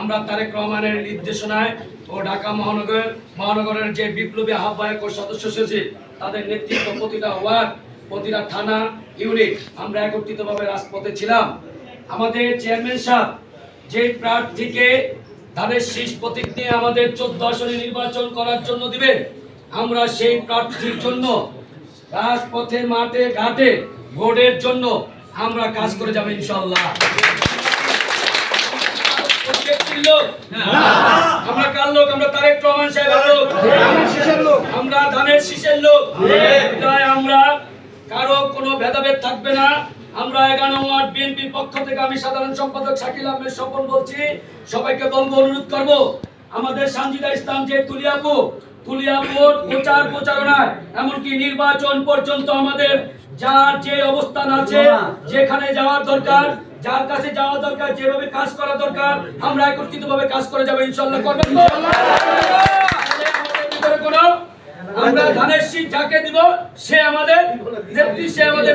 আমরা তারেক রহমানের নির্দেশনায় ও ঢাকা মহানগর, মহানগরের যে বিপ্লবী আহ্বায়ক ও সদস্য সচিব তাদের নেতৃত্ব প্রতিটা ওয়ার্ড, প্রতিটা থানা, ইউনিট, আমরা একত্রিতভাবে রাজপথে ছিলাম। আমাদের চেয়ারম্যান সাহেব, যে প্রার্থীকে তাদের শীষ প্রতীক নিয়ে আমাদের চোদ্দ আসনে নির্বাচন করার জন্য দিবেন আমরা সেই প্রার্থীর জন্য রাজপথে, মাঠে, ঘাটে, ভোটের জন্য আমরা কাজ করে যাব ইনশাল্লাহ প্রত্যেকটির লোক? আমরা কার লোক? আমরা তারেক রহমান সাহেবের লোক। আমরা ধানের শীষের লোক। তাই আমরা কারও কোনো ভেদাভেদ থাকবে না। আমরা এগারো ওয়ার্ড বিএনপির পক্ষ থেকে আমি সাধারণ সম্পাদক শাকিল আহমেদ স্বপন বলছি সবাইকে বলব অনুরোধ করব আমাদের সানজিদা ইসলাম যে তুলিয়াপু তুলিয়াপুর প্রচার প্রচারণায় এমনকি নির্বাচন পর্যন্ত আমাদের যার যে অবস্থান আছে যেখানে যাওয়ার দরকার যার কাছে যাওয়া দরকার যেভাবে কাজ করা দরকার আমরা একত্রিত ভাবে কাজ করে যাব ইনশাল্লাহ করবেন আমরা ধানের শীত যাকে দিব সে আমাদের নেত্রী সে আমাদের।